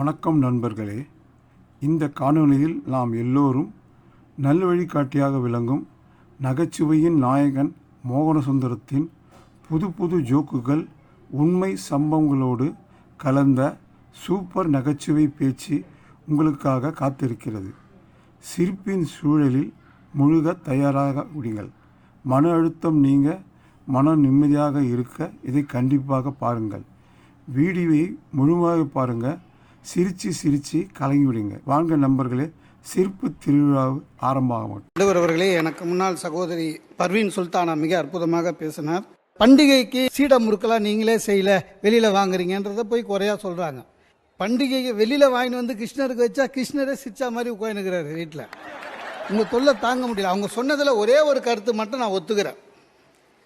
வணக்கம் நண்பர்களே. இந்த காணொளியில் நாம் எல்லோரும் நல்வழிகாட்டியாக விளங்கும் நகைச்சுவையின் நாயகன் மோகனசுந்தரத்தின் புது புது ஜோக்குகள் உண்மை சம்பவங்களோடு கலந்த சூப்பர் நகைச்சுவை பேச்சு உங்களுக்காக காத்திருக்கிறது. சிரிப்பின் சூழலில் முழுக தயாராக விடுங்கள் மன அழுத்தம் நீங்க மன நிம்மதியாக இருக்க இதை கண்டிப்பாக பாருங்கள். வீடியோவை முழுமையாக பாருங்கள் சிரித்து சிரித்து கலங்கி விடுங்க. வாங்க நண்பர்களே சிறப்பு திருவிழா ஆரம்பமாகும் நடுவர் அவர்களே எனக்கு முன்னாள் சகோதரி பர்வீன் சுல்தானா மிக அற்புதமாக பேசினார். பண்டிகைக்கு சீடை முறுக்கெல்லாம் நீங்களே செய்யல வெளியில் வாங்குறீங்கன்றத போய் குறையா சொல்கிறாங்க பண்டிகையை வெளியில் வாங்கிட்டு வந்து கிருஷ்ணருக்கு வச்சா கிருஷ்ணரே சிரிச்சா மாதிரி உட்காந்துக்கிறாரு வீட்டில் உங்கள் தொல்லை தாங்க முடியல. அவங்க சொன்னதில் ஒரே ஒரு கருத்து மட்டும் நான் ஒத்துக்கிறேன்.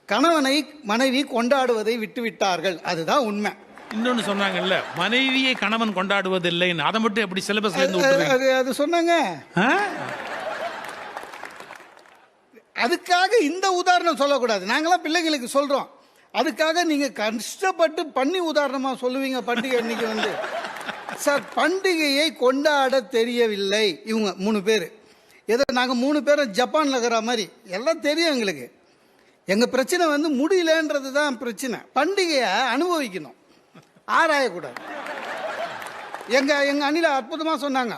கணவனை மனைவி கொண்டாடுவதை விட்டு விட்டார்கள் அதுதான் உண்மை. இன்னொன்னு சொன்னாங்கல்ல மனைவியை கணவன் கொண்டாடுவதில்லைன்னு. அதை மட்டும் எப்படி சிலபஸ்ல இருந்து அது அது சொன்னாங்க. ஆ? அதுக்காக இந்த உதாரணம் சொல்லக்கூடாது. நாங்களாம் பிள்ளைங்களுக்கு சொல்றோம். அதுக்காக நீங்க கஷ்டப்பட்டு பண்ணி உதாரணமா சொல்லுவீங்க பண்டிகை அன்னைக்கு வந்து. சார் பண்டிகையை கொண்டாட தெரியவில்லை. இவங்க மூணு பேர். ஏதோ நாங்கள் மூணு பேரும் ஜப்பான்ல இருக்கிற மாதிரி. எல்லாம் தெரியும் எங்களுக்கு. எங்க பிரச்சனை வந்து முடியலன்றது தான் பிரச்சனை. பண்டிகையை அனுபவிக்கணும். ஆராயக்கூடாது. எங்கள் எங்கள் அணில அற்புதமாக சொன்னாங்க.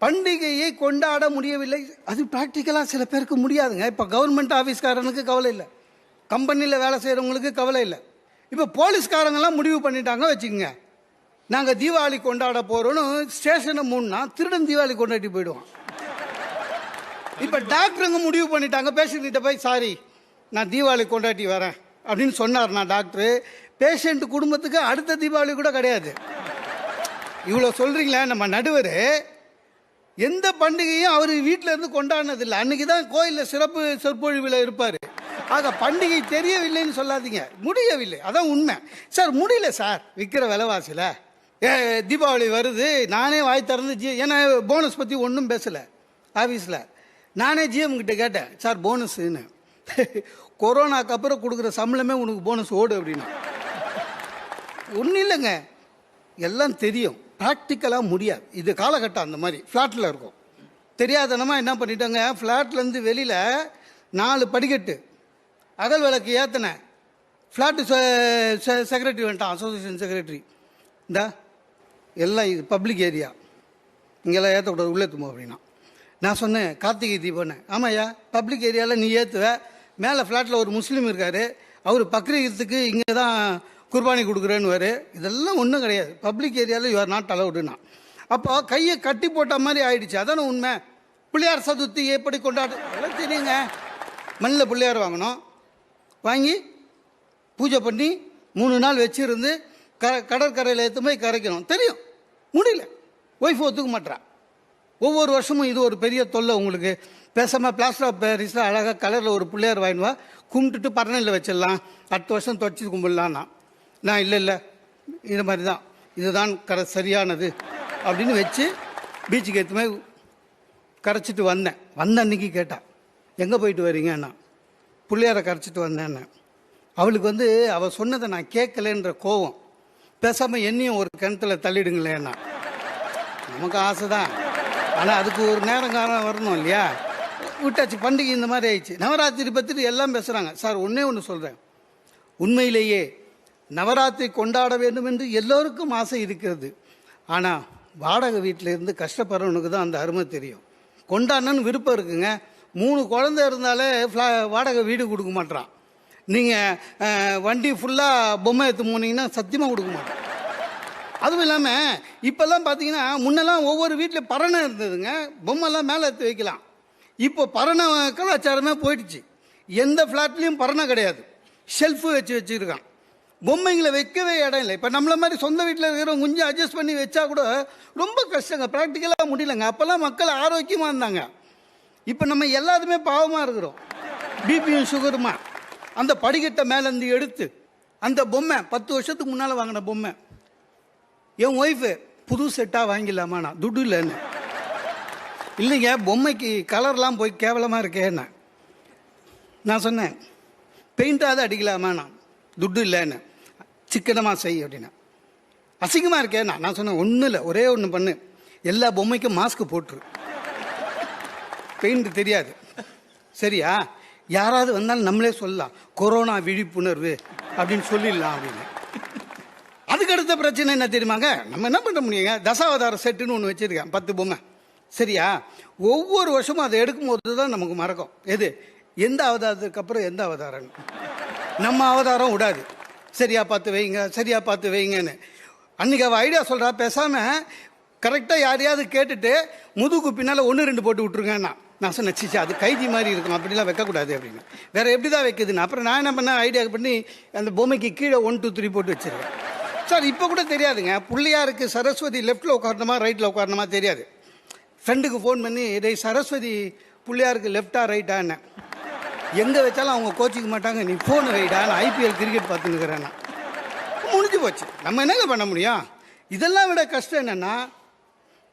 பண்டிகையை கொண்டாட முடியவில்லை. அது ப்ராக்டிக்கலாக சில பேருக்கு முடியாதுங்க. இப்போ கவர்மெண்ட் ஆஃபீஸ்காரனுக்கு கவலை இல்லை. கம்பெனியில் வேலை செய்கிறவங்களுக்கு கவலை இல்லை. இப்போ போலீஸ்காரங்கெல்லாம் முடிவு பண்ணிட்டாங்க வச்சுக்கோங்க. நாங்கள் தீபாவளி கொண்டாட போகிறோன்னு ஸ்டேஷனை மூணுனா திருடன் தீபாவளி கொண்டாடி போயிடுவோம் இப்போ டாக்டருங்க முடிவு பண்ணிட்டாங்க. பேஷண்ட்கிட்ட போய் சாரி நான் தீபாவளி கொண்டாடி வரேன். அப்படின்னு சொன்னார் நான் டாக்டரு. பேஷண்ட் குடும்பத்துக்கு அடுத்த தீபாவளி கூட கிடையாது. இவ்வளோ சொல்கிறீங்களே நம்ம நடுவர். எந்த பண்டிகையும் அவர் வீட்டில் இருந்து கொண்டாடினது இல்லை அன்னைக்கு தான் கோயிலில் சிறப்பு சொற்பொழிவில் இருப்பார். ஆக பண்டிகை தெரியவில்லைன்னு சொல்லாதீங்க. முடியவில்லை. அதான் உண்மை. சார் முடியல சார். விற்கிற விலைவாசியில். ஏ தீபாவளி வருது. நானே வாய் திறந்து ஜி ஏன்னா போனஸ் பற்றி ஒன்றும் பேசலை. ஆஃபீஸில் நானே ஜிஎம் கிட்ட கேட்டேன். சார் போனஸ்ன்னு கொரோனாக்கு அப்புறம் கொடுக்குற சம்பளமே உனக்கு போனஸ் ஓடு அப்படின்னா. ஒன்றும் இல்லைங்க. எல்லாம் தெரியும். ப்ராக்டிக்கலாக முடியாது. இது காலகட்டம் அந்த மாதிரி. ஃப்ளாட்டில் இருக்கும். தெரியாதனமாக என்ன பண்ணிட்டாங்க? ஃப்ளாட்லேருந்து வெளியில் நாலு படிக்கட்டு. அகல் விளக்கு ஏற்றினேன் ஃப்ளாட்டு செக்ரட்டரி வந்துட்டான். அசோசியேஷன் செக்ரட்டரி இந்தா எல்லாம் இது பப்ளிக் ஏரியா இங்கெல்லாம் ஏற்றக்கூடாது உள்ளே தும்போ அப்படின்னா. நான் சொன்னேன் கார்த்திகை தீபம்னு. ஆமாய்யா பப்ளிக் ஏரியாவில் நீ ஏற்றுவ மேலே ஃப்ளாட்டில் ஒரு முஸ்லீம் இருக்கார். அவர் பக்ரீத்துக்கு இங்கே தான் குர்பானி கொடுக்குறேன்னு இதெல்லாம் ஒன்றும் கிடையாது. பப்ளிக் ஏரியாவில் யூஆர் நாட் அலவுடுனா அப்போ கையை கட்டி போட்ட மாதிரி ஆயிடுச்சு. அதானே உண்மை? பிள்ளையார் சதுர்த்தி எப்படி கொண்டாடு எல்லாம் தெரியுங்க. மண்ணில் பிள்ளையார் வாங்கணும். வாங்கி பூஜை பண்ணி மூணு நாள் வச்சுருந்து க கடற்கரையில் எடுத்து போய் கரைக்கணும். தெரியும். முடியல. ஒய்ஃப் ஒத்துக்க மாட்றா. ஒவ்வொரு வருஷமும் இது ஒரு பெரிய தொல்லை உங்களுக்கு. பேசாமல் பிளாஸ்டர் ஆஃப் பேரிஸில் அழகாக கலரில் ஒரு பிள்ளையார் வாங்கினுவா கும்பிட்டுட்டு பரணையில் வச்சிடலாம். அடுத்த வருஷம் தொடச்சி கும்பிடலான்னா நான் இல்லை இல்லை. இது மாதிரி தான் இதுதான் கர சரியானது. அப்படின்னு வச்சு பீச்சுக்கு ஏற்ற மாதிரி கரைச்சிட்டு வந்தேன். வந்த அன்னைக்கு கேட்டா எங்கே போயிட்டு வரீங்கன்னா பிள்ளையாரை கரைச்சிட்டு வந்தேன்னு அவளுக்கு வந்து அவள் சொன்னதை நான் கேட்கலன்ற கோவம். பேசாமல் என்னையும் ஒரு கிணத்துல தள்ளிடுங்களேன்னா நமக்கு ஆசை தான் ஆனால் அதுக்கு ஒரு நேரம் காலம் வரணும் இல்லையா? விட்டாச்சு பண்டிகை இந்த மாதிரி ஆயிடுச்சு. நவராத்திரி பற்றி எல்லாம் பேசுகிறாங்க சார் ஒன்றே ஒன்று சொல்கிறேன் உண்மையிலேயே நவராத்திரி கொண்டாட வேண்டும் என்று எல்லோருக்கும் ஆசை இருக்கிறது. ஆனால் வாடகை வீட்டில் இருந்து கஷ்டப்படுறவனுக்கு தான் அந்த அருமை தெரியும். கொண்டாடணும்னு விருப்பம் இருக்குங்க. மூணு குழந்தை இருந்தாலே ஃப்ளா வாடகை வீடு கொடுக்க மாட்டான் நீங்கள் வண்டி ஃபுல்லாக பொம்மை எடுத்து போனீங்கன்னா சத்தியமாக கொடுக்க மாட்டான். அதுவும் இல்லாமல் இப்போல்லாம் பார்த்தீங்கன்னா முன்னெல்லாம் ஒவ்வொரு வீட்டில் பரணை இருந்ததுங்க. பொம்மைலாம் மேலே எடுத்து வைக்கலாம். இப்போ பரணை கலாச்சாரமே போயிடுச்சு. எந்த ஃப்ளாட்லேயும் பரணை கிடையாது. ஷெல்ஃபு வச்சு வச்சுருக்கான். பொம்மைங்களை வைக்கவே இடம் இல்லை. இப்போ நம்மள மாதிரி சொந்த வீட்டில் இருக்கிறவங்க கொஞ்சம் அட்ஜஸ்ட் பண்ணி வச்சா கூட ரொம்ப கஷ்டங்க. ப்ராக்டிக்கலாக முடியலங்க. அப்போல்லாம் மக்கள் ஆரோக்கியமாக இருந்தாங்க. இப்போ நம்ம எல்லாருமே பாவமாக இருக்கிறோம். பிபியும் சுகருமா அந்த படிக்கட்டை மேலேருந்து எடுத்து அந்த பொம்மை பத்து வருஷத்துக்கு முன்னால் வாங்கின பொம்மை. என் ஒய்ஃபு புது செட்டாக வாங்கிடலாமா நான் துட்டு இல்லைன்னு. இல்லைங்க பொம்மைக்கு கலர்லாம் போய் கேவலமாக இருக்கேன்னு நான் சொன்னேன் பெயிண்டாவது அடிக்கலாமா நான் துட்டு இல்லைன்னு. சிக்கனமாக செய் அப்படின்னா. அசிங்கமாக இருக்கே நான் நான் சொன்னேன் ஒன்றும் இல்லை ஒரே ஒன்று பண்ணு. எல்லா பொம்மைக்கும் மாஸ்க் போட்டுரு. பெயிண்ட் தெரியாது. சரியா? யாராவது வந்தாலும் நம்மளே சொல்லலாம். கொரோனா விழிப்புணர்வு அப்படின்னு சொல்லிடலாம் அப்படின்னு. அதுக்கு அடுத்த பிரச்சனை என்ன தெரியுமாங்க? நம்ம என்ன பண்ண முடியுங்க தசாவதார செட்டுன்னு ஒன்று வச்சிருக்கேன் பத்து பொம்மை. சரியா? ஒவ்வொரு வருஷமும் அதை எடுக்கும்போது தான் நமக்கு மறக்கும். எது? எந்த அவதாரத்துக்கு அப்புறம் எந்த அவதாரம் நம்ம அவதாரம் விடாது. சரியாக பார்த்து வைங்க சரியாக பார்த்து வைங்கன்னு. அன்றைக்கி அவள் ஐடியா சொல்கிறா பேசாமல் கரெக்டாக யாரையாவது கேட்டுட்டு முதுகு பின்னால் ஒன்று ரெண்டு போட்டு விட்ருங்கன்னா நான் சொன்னேன் அது கைதி மாதிரி இருக்கும் அப்படிலாம் வைக்கக்கூடாது அப்படின்னு. வேறு எப்படி தான் வைக்குதுன்னு. அப்புறம் நான் என்ன பண்ணேன் ஐடியா பண்ணி அந்த பொம்மைக்கு கீழே ஒன் டூ த்ரீ போட்டு வச்சுருவேன். சார் இப்போ கூட தெரியாதுங்க. பிள்ளையாருக்கு சரஸ்வதி லெஃப்ட்டில் உட்காரணுமா ரைட்டில் உட்காரணுமா தெரியாது. ஃப்ரெண்டுக்கு ஃபோன் பண்ணி இதை சரஸ்வதி பிள்ளையாருக்கு லெஃப்டா ரைட்டான்னு எங்கே வச்சாலும் அவங்க கோச்சிக்க மாட்டாங்க. நீ ஃபோன் வைடா நான் ஐபிஎல் கிரிக்கெட் பார்த்துன்னுக்கிறேன் முடிஞ்சு போச்சு. நம்ம என்னங்க பண்ண முடியும்? இதெல்லாம் விட கஷ்டம் என்னென்னா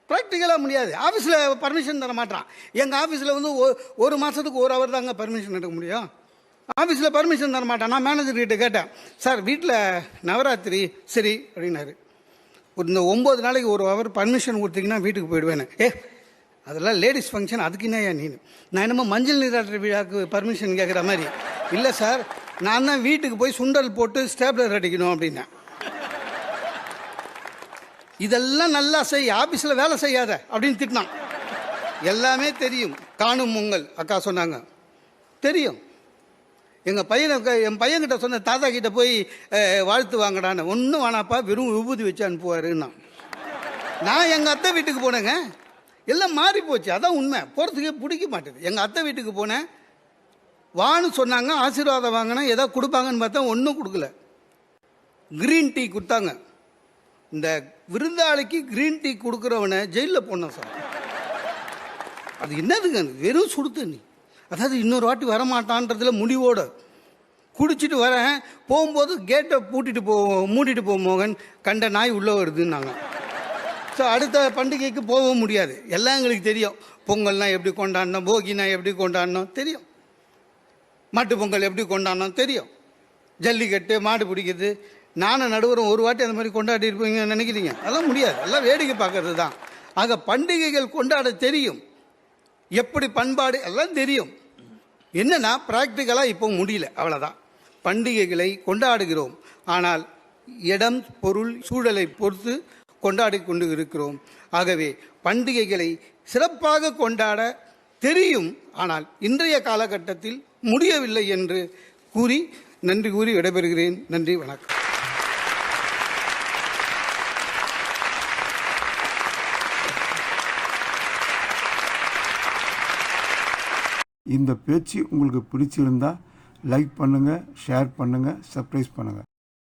ப்ராக்டிக்கலாக முடியாது. ஆஃபீஸில் பர்மிஷன் தர மாட்டான் எங்கள் ஆஃபீஸில் வந்து ஒ- ஒரு மாதத்துக்கு ஒரு ஹவர் தாங்க பர்மிஷன் எடுக்க முடியும். ஆஃபீஸில் பர்மிஷன் தர மாட்டான். நான் மேனேஜர் கிட்ட கேட்டேன். சார் வீட்டில் நவராத்திரி சரி அப்படின்னாரு. ஒரு இந்த ஒம்பது நாளைக்கு ஒரு ஹவர் பர்மிஷன் கொடுத்தீங்கன்னா வீட்டுக்கு போயிடுவேன்னு. ஏ அதெல்லாம் லேடிஸ் ஃபங்க்ஷன் அதுக்கு என்னையா நீ நான்? என்னமோ மஞ்சள் நீராட்டுற விழாக்கு பர்மிஷன் கேட்குற மாதிரி. இல்லை சார் நான் தான் வீட்டுக்கு போய் சுண்டல் போட்டு ஸ்டேப்லர் அடிக்கணும் அப்படின்னேன் இதெல்லாம் நல்லா செய் ஆஃபீஸில் வேலை செய்யாத அப்படின்னு திட்டினான். எல்லாமே தெரியும். காணும் பொங்கல் அக்கா சொன்னாங்க. தெரியும். எங்கள் பையனை என் பையன்கிட்ட சொன்ன தாத்தா கிட்ட போய் வாழ்த்து வாங்கடான்னு. ஒன்றும் வேணாப்பா வெறும் விபூதி வச்சு அனுப்புவாருன்னா நான் எங்கள் அத்தை வீட்டுக்கு போனேங்க. எல்லாம் மாறி போச்சு. அதான் உண்மை. போகிறதுக்கே பிடிக்க மாட்டேது. எங்கள் அத்தை வீட்டுக்கு போனேன். வான்னு சொன்னாங்க ஆசீர்வாதம் வாங்கினேன். ஏதோ கொடுப்பாங்கன்னு பார்த்தா ஒன்றும் கொடுக்கல. கிரீன் டீ கொடுத்தாங்க. இந்த விருந்தாளிக்கு கிரீன் டீ கொடுக்குறவனை ஜெயிலில் போனோம் சார். அது என்னதுங்க? வெறும் சுடு தண்ணி அதாவது இன்னொரு வாட்டி வரமாட்டான்றதுல முடிவோட. குடிச்சிட்டு வரேன். போகும்போது கேட்டை பூட்டிட்டு போ மூடிட்டு போ மோகன். கண்ட நாய் உள்ளே வருதுன்னாங்க. ஸோ அடுத்த பண்டிகைக்கு போகவும் முடியாது. எல்லாம் எங்களுக்கு தெரியும். பொங்கல்னால் எப்படி கொண்டாடணும்? போகினா எப்படி கொண்டாடணும்? தெரியும். மாட்டு பொங்கல் எப்படி கொண்டாடணும்? தெரியும். ஜல்லிக்கட்டு மாடு பிடிக்கிறது. நானும் நடுவரும் ஒரு வாட்டி அந்த மாதிரி கொண்டாடி இருப்பீங்கன்னு நினைக்கிறீங்க. அதெல்லாம் முடியாது. எல்லாம் வேடிக்கை பார்க்கறது தான். ஆக பண்டிகைகள் கொண்டாட தெரியும். எப்படி பண்பாடு? எல்லாம் தெரியும். என்னென்னா ப்ராக்டிக்கலாக இப்போ முடியல. அவ்வளோதான் பண்டிகைகளை கொண்டாடுகிறோம். ஆனால் இடம் பொருள் சூழலை பொறுத்து கொண்டாடி கொண்டு இருக்கிறோம். ஆகவே பண்டிகைகளை சிறப்பாக கொண்டாட தெரியும். ஆனால் இன்றைய காலகட்டத்தில் முடியவில்லை என்று கூறி நன்றி கூறி விடைபெறுகிறேன். நன்றி வணக்கம். இந்த பேச்சு உங்களுக்கு பிடிச்சிருந்தா லைக் பண்ணுங்கள் ஷேர் பண்ணுங்கள் சர்ப்ரைஸ் பண்ணுங்கள்